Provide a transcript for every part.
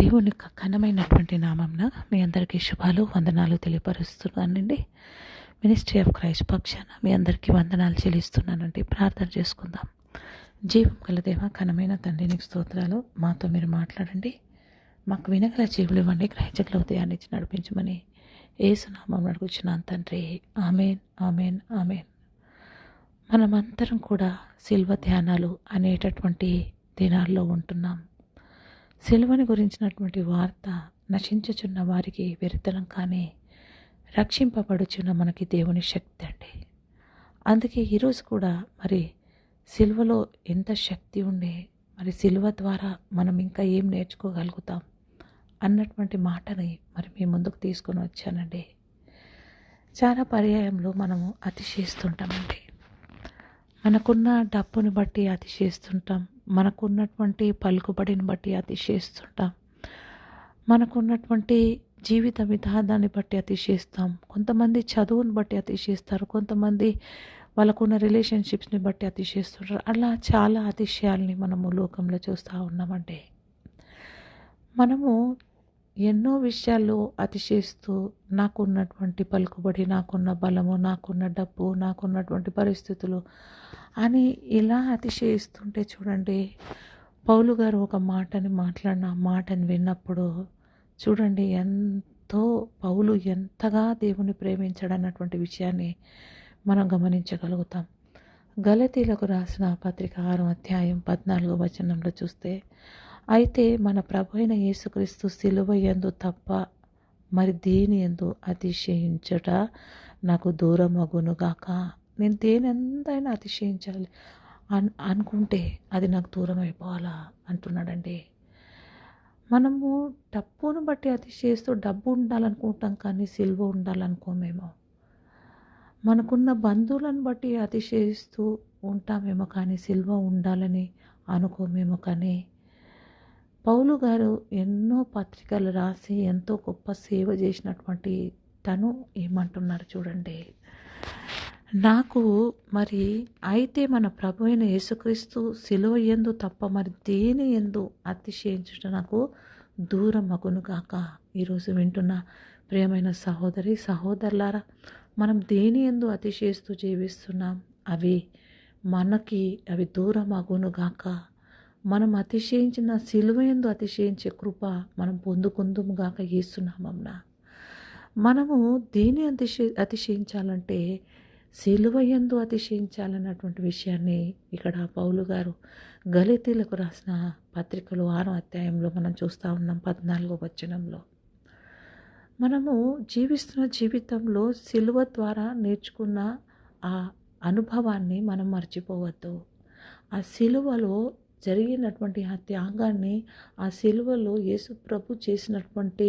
దేవుని ఘనమైనటువంటి నామంన మీ అందరికీ శుభాలు వందనాలు తెలియపరుస్తున్నానండి. మినిస్ట్రీ ఆఫ్ క్రైస్ట్ పక్షాన మీ అందరికీ వందనాలు చెల్లిస్తున్నానండి. ప్రార్థన చేసుకుందాం. జీవం గల దేవ ఘనమైన తండ్రిని స్తోత్రాలు. మాతో మీరు మాట్లాడండి. మాకు వినగల జీవులు ఇవ్వండి. గ్రహించగల ఉదయాన్ని ఇచ్చి నడిపించమని ఏసునామం అడుగుచున్నాను తండ్రి. Amen amen amen. మనమందరం కూడా శిల్వ ధ్యానాలు అనేటటువంటి దినాల్లో ఉంటున్నాం. సిలువని గురించినటువంటి వార్త నశించుచున్న వారికి వెరితనం కానీ రక్షింపబడుచున్న మనకి దేవుని శక్తి అండి. అందుకే ఈరోజు కూడా మరి సిలువలో ఎంత శక్తి ఉండే మరి సిలువ ద్వారా మనం ఇంకా ఏం నేర్చుకోగలుగుతాం అన్నటువంటి మాటని మరి మీ ముందుకు తీసుకొని వచ్చానండి. చాలా పర్యాయంలో మనము అతిశయిస్తుంటామండి. మనకున్న డబ్బును బట్టి అతిశయిస్తుంటాం. మనకున్నటువంటి పలుకుబడిని బట్టి అతిశయిస్తుంటాం. మనకున్నటువంటి జీవిత విధానాన్ని బట్టి అతిశయిస్తాం. కొంతమంది చదువుని బట్టి అతిశయిస్తారు. కొంతమంది వాళ్ళకున్న రిలేషన్షిప్స్ని బట్టి అతిశయిస్తుంటారు. అలా చాలా అతిశయాల్ని మనము లోకంలో చూస్తూ ఉన్నామండి. మనము ఎన్నో విషయాల్లో అతిశయిస్తూ నాకున్నటువంటి పలుకుబడి నాకున్న బలము నాకున్న డబ్బు నాకున్నటువంటి పరిస్థితులు అని ఇలా అతిశయిస్తుంటే చూడండి పౌలు గారు ఒక మాటని మాట్లాడిన మాటని విన్నప్పుడు చూడండి ఎంతో పౌలు ఎంతగా దేవుని ప్రేమించాడన్నటువంటి విషయాన్ని మనం గమనించగలుగుతాం. గలతీలకు రాసిన పత్రిక ఆరో అధ్యాయం పద్నాలుగో వచనంలో చూస్తే అయితే మన ప్రభు అయిన యేసుక్రీస్తు సిలువ ఎందు తప్ప మరి దేని ఎందు అతిశయించట నాకు దూరం అగునుగాక నేను దేని ఎంతైనా అతిశయించాలి. అన్ అనుకుంటే అది నాకు దూరం అయిపోవాలా అంటున్నాడండి. మనము డబ్బును బట్టి అతిశయిస్తూ డబ్బు ఉండాలనుకుంటాం కానీ సిల్వ ఉండాలనుకోమేమో. మనకున్న బంధువులను బట్టి అతిశయిస్తూ ఉంటామేమో కానీ సిల్వ ఉండాలని అనుకోమేమో కానీ పౌలు గారు ఎన్నో పత్రికలు రాసి ఎంతో గొప్ప సేవ చేసినటువంటి తను ఏమంటున్నారు చూడండి. నాకు మరి అయితే మన ప్రభు అయిన యేసుక్రీస్తు సిలువ ఎందు తప్ప మరి దేని ఎందు అతిశయించుట నాకు దూరం అగును కాక ఈరోజు వింటున్న ప్రియమైన సహోదరి సహోదరులారా మనం దేని ఎందు అతిశయిస్తూ జీవిస్తున్నాం? అవి మనకి అవి దూరం అగును గాక. మనం అతిశయించిన సిలువయందు అతిశయించే కృప మనం పొందుకుందుముగాక గాక మనము దేని అతిశయ అతిశయించాలంటే సిలువ ఎందు అతిశయించాలన్నటువంటి విషయాన్ని ఇక్కడ పౌలు గారు గలితీలకు రాసిన పత్రికలు ఆరో అధ్యాయంలో మనం చూస్తూ ఉన్నాం పద్నాలుగో వచనంలో. మనము జీవిస్తున్న జీవితంలో సిలువ ద్వారా నేర్చుకున్న ఆ అనుభవాన్ని మనం మర్చిపోవద్దు. ఆ సిలువలో జరిగినటువంటి ఆ త్యాగాన్ని ఆ సిలువలో యేసుప్రభు చేసినటువంటి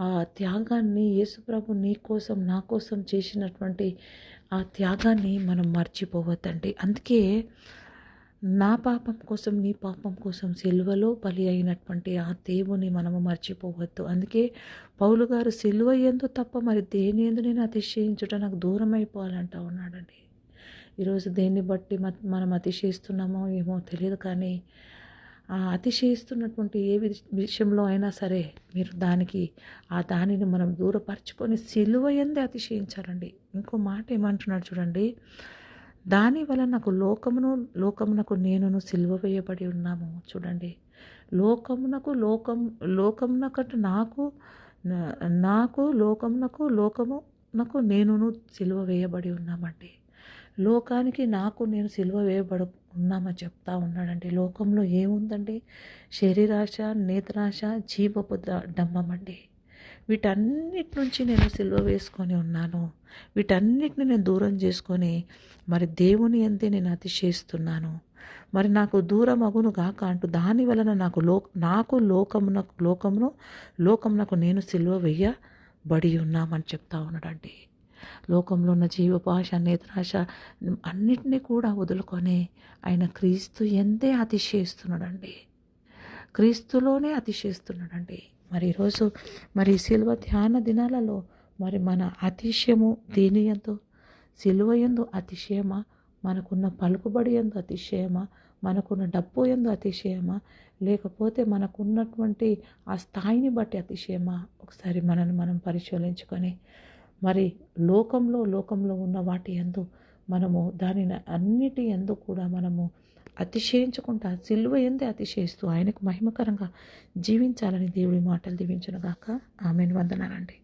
ఆ త్యాగాన్ని యేసుప్రభు నీ కోసం నా కోసం చేసినటువంటి ఆ త్యాగాన్ని మనం మర్చిపోవద్దండి. అందుకే నా పాపం కోసం నీ పాపం కోసం సిలువలో బలి అయినటువంటి ఆ దేవుని మనము మర్చిపోవద్దు. అందుకే పౌలు గారు సిలువ ఎందు తప్ప మరి దేని ఎందు నేను అతిశయించుట నాకు దూరం అయిపోవాలంటా ఉన్నాడండి. ఈరోజు దేన్ని బట్టి మనం అతిశయిస్తున్నామో ఏమో తెలియదు కానీ ఆ అతిశయిస్తున్నటువంటి ఏ విషయంలో అయినా సరే మీరు దానికి ఆ దానిని మనం దూరపరచుకొని సిలువ ఎందే అతిశయించాలండి. ఇంకో మాట ఏమంటున్నాడు చూడండి దాని వల్ల నాకు లోకమును లోకమునకు నేనును సిలువ వేయబడి ఉన్నాము. చూడండి లోకమునకు లోకం లోకమునకటు నాకు నాకు లోకమునకు లోకమునకు నేనును సిలువ వేయబడి ఉన్నామండి. లోకానికి నాకు నేను సిలువ వేయబడు ఉన్నామని చెప్తా ఉన్నాడండి. లోకంలో ఏముందండి? శరీరాశ నేత్రాశ జీవపు డమ్మం అండి వీటన్నిటి నుంచి నేను సిలువ వేసుకొని ఉన్నాను. వీటన్నిటిని నేను దూరం చేసుకొని మరి దేవుని అంతే నేను అతిశయిస్తున్నాను. మరి నాకు దూరం అగును గాక అంటూ దాని వలన నాకు లో నాకు లోకమునకు లోకమును లోకమునకు నేను సిలువ వేయబడి ఉన్నామని చెప్తా ఉన్నాడండి. లోకంలో ఉన్న జీవపాశ నేత్రాశ అన్నిటినీ కూడా వదులుకొని ఆయన క్రీస్తు ఎంతే అతిశయిస్తున్నాడండి. క్రీస్తులోనే అతిశయిస్తున్నాడండి. మరి ఈరోజు మరి సిలువ ధ్యాన దినాలలో మరి మన అతిశయము దేని ఎందు? సిలువ ఎందు అతిశయమా? మనకున్న పలుకుబడి ఎందు అతిశయమా? మనకున్న డబ్బు ఎందు అతిశయమా? లేకపోతే మనకున్నటువంటి ఆ స్థాయిని బట్టి అతిశయమా? ఒకసారి మనల్ని మనం పరిశీలించుకొని మరి లోకంలో లోకంలో ఉన్న వాటి ఎందు మనము దానిని అన్నిటి ఎందు కూడా మనము అతిశయించుకుంటా సిలువ ఎందే అతిశయిస్తూ ఆయనకు మహిమకరంగా జీవించాలని దేవుడి మాటలు దీవించునుగాక. ఆమెను. వందనాలండి.